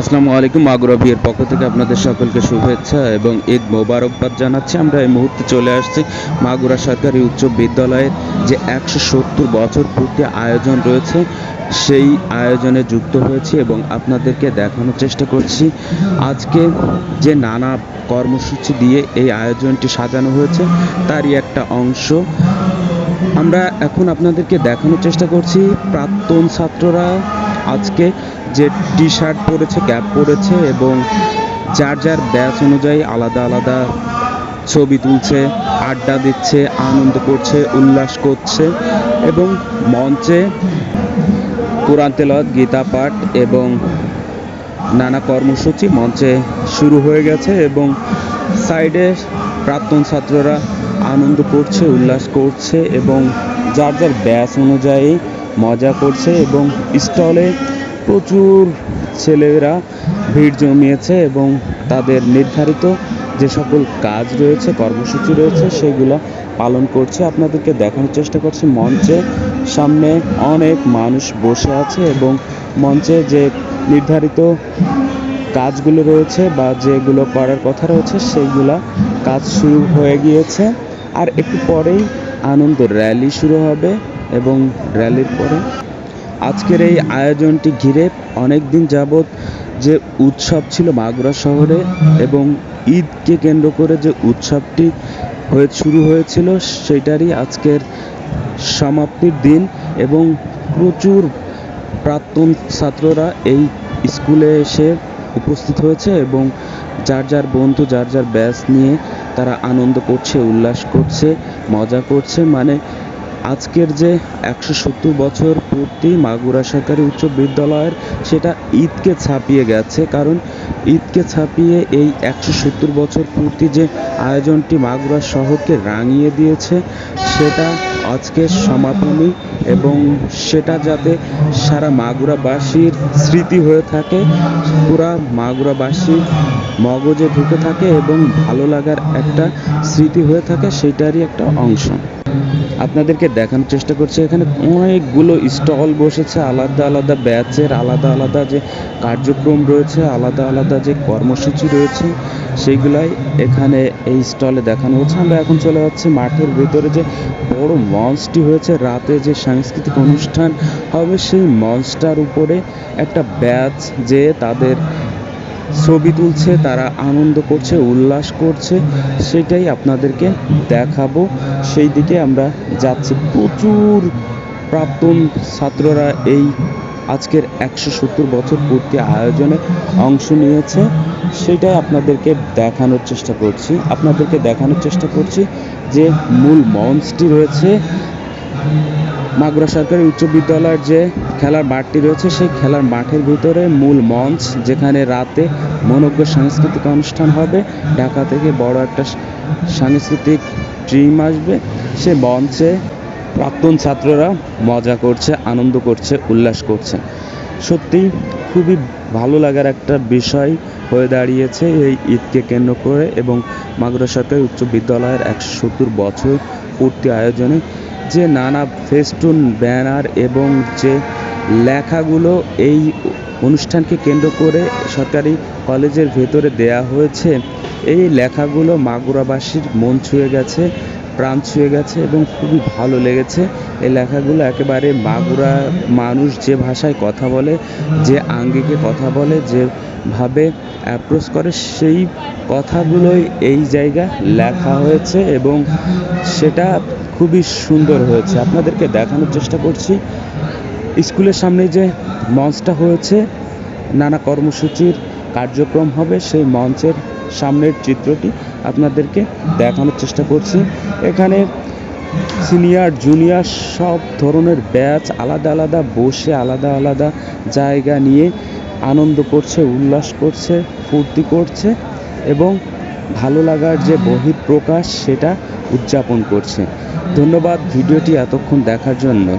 আসসালামু আলাইকুম মাগুরা বিয়ের পক্ষ থেকে আপনাদের সকলকে শুভেচ্ছা এবং ঈদ মোবারকবাদ জানাচ্ছি। আমরা এই মুহূর্তে চলে আসছি মাগুরা সরকারি উচ্চ বিদ্যালয়ের যে একশো সত্তর বছর পূর্তি আয়োজন রয়েছে, সেই আয়োজনে যুক্ত হয়েছি এবং আপনাদেরকে দেখানোর চেষ্টা করছি। আজকে যে নানা কর্মসূচি দিয়ে এই আয়োজনটি সাজানো হয়েছে, তারই একটা অংশ। আমরা এখন আপনাদেরকে দেখানোর চেষ্টা করছি। প্রাক্তন ছাত্ররা আজকে যে টি শার্ট পরেছে ক্যাপ পরেছে এবং যার যার ব্যাচ অনুযায়ী আলাদা আলাদা ছবি তুলছে, আড্ডা দিচ্ছে, আনন্দ করছে, উল্লাস করছে এবং মঞ্চে কোরআন তেলাওয়াত, গীতা পাঠ এবং নানা কর্মসূচি মঞ্চে শুরু হয়ে গেছে এবং সাইডে প্রাক্তন ছাত্ররা আনন্দ করছে, উল্লাস করছে এবং যার যার ব্যাচ অনুযায়ী মজা করছে এবং স্টলে প্রচুর ছেলেরা ভিড় জমিয়েছে এবং তাদের নির্ধারিত যে সকল কাজ রয়েছে, কর্মসূচি রয়েছে, সেগুলো পালন করছে। আপনাদেরকে দেখানোর চেষ্টা করছি মঞ্চে। সামনে অনেক মানুষ বসে আছে এবং মঞ্চে যে নির্ধারিত কাজগুলো রয়েছে বা যেগুলো করার কথা রয়েছে সেইগুলো কাজ শুরু হয়ে গিয়েছে। আর একটু পরেই আনন্দ র্যালি শুরু হবে এবং র্যালির পরে আজকের এই আয়োজনটি ঘিরে অনেক দিন যাবৎ যে উৎসব ছিল মাগুরা শহরে এবং ঈদকে কেন্দ্র করে যে উৎসবটি হয়ে শুরু হয়েছিল সেটারই আজকের সমাপ্তির দিন এবং প্রচুর প্রাক্তন ছাত্ররা এই স্কুলে এসে উপস্থিত হয়েছে এবং যার যার বন্ধু, যার যার ব্যাস নিয়ে তারা আনন্দ করছে, উল্লাস করছে, মজা করছে। মানে আজকের যে একশো সত্তর বছর পূর্তি মাগুরা সরকারি উচ্চ বিদ্যালয়ের, সেটা ঈদকে ছাপিয়ে গেছে। কারণ ঈদকে ছাপিয়ে এই একশো সত্তর বছর পূর্তি যে আয়োজনটি মাগুরা শহরকে রাঙিয়ে দিয়েছে, সেটা আজকে সমাপনী এবং সেটা যাতে সারা মাগুরাবাসীর স্মৃতি হয়ে থাকে, পুরা মাগুরাবাসীর মগজে ঢুকে থাকে এবং ভালো লাগার একটা স্মৃতি হয়ে থাকে, সেটারই একটা অংশ। আপনাদেরকে দেখানোর চেষ্টা করছি, এখানে অনেকগুলো স্টল বসেছে, আলাদা আলাদা ব্যাচের, আলাদা আলাদা যে কার্যক্রম রয়েছে, আলাদা আলাদা যে কর্মসূচি রয়েছে, সেইগুলাই এখানে এই স্টলে দেখানো হচ্ছে। আমরা এখন চলে যাচ্ছি মাঠের ভেতরে যে বড় মঞ্চটি হয়েছে, রাতে যে সাংস্কৃতিক অনুষ্ঠান হবে, সেই মঞ্চটার উপরে একটা ব্যাচ যে তাদের ছবি তুলছে, তারা আনন্দ করছে, উল্লাস করছে। সেটাই আপনাদেরকে দেখাবো। সেই দিকে আমরা যাচ্ছি। প্রচুর প্রাক্তন ছাত্ররা এই আজকের একশো সত্তর বছর পূর্তি আয়োজনে অংশ নিয়েছে। সেটাই আপনাদেরকে দেখানোর চেষ্টা করছি। আপনাদেরকে দেখানোর চেষ্টা করছি যে মূল মঞ্চটি রয়েছে। মাগুরা সরকারি উচ্চ বিদ্যালয়ের যে খেলার মাঠটি রয়েছে, সেই খেলার মাঠের ভিতরে মূল মঞ্চ, যেখানে রাতে মনোজ্ঞ সাংস্কৃতিক অনুষ্ঠান হবে। ঢাকা থেকে বড় একটা সাংস্কৃতিক টিম আসবে। সে মঞ্চে প্রাক্তন ছাত্ররা মজা করছে, আনন্দ করছে, উল্লাস করছে। সত্যি খুবই ভালো লাগার একটা বিষয় হয়ে দাঁড়িয়েছে এই ঈদকে কেন্দ্র করে এবং মাগুরা সরকারি উচ্চ বিদ্যালয়ের একশো সত্তর বছর পূর্তি আয়োজনে। যে নানা ফেস্টুন, ব্যানার এবং যে লেখাগুলো এই অনুষ্ঠানকে কেন্দ্র করে সরকারি কলেজের ভেতরে দেয়া হয়েছে, এই লেখাগুলো মাগুরাবাসীর মন ছুঁয়ে গেছে। প্রাণ ছুঁয়ে গেছে এবং খুবই ভালো লেগেছে। এই লেখাগুলো একেবারে মাগুরা মানুষ যে ভাষায় কথা বলে, যে আঙ্গিকে কথা বলে যেভাবে অ্যাপ্রোচ করে, সেই কথাগুলোই এই জায়গা লেখা হয়েছে এবং সেটা খুবই সুন্দর হয়েছে। আপনাদেরকে দেখানোর চেষ্টা করছি। স্কুলের সামনে যে মঞ্চটা হয়েছে, নানা কর্মসূচির কার্যক্রম হবে, সেই মঞ্চের সামনের চিত্রটি আপনাদেরকে দেখানোর চেষ্টা করছি। এখানে সিনিয়র, জুনিয়র সব ধরনের ব্যাচ আলাদা আলাদা, বসে আলাদা আলাদা জায়গা নিয়ে আনন্দ করছে, উল্লাস করছে, ফুর্তি করছে এবং ভালো লাগার যে বহিঃপ্রকাশ সেটা উদযাপন করছে। ধন্যবাদ ভিডিওটি এতক্ষণ দেখার জন্য।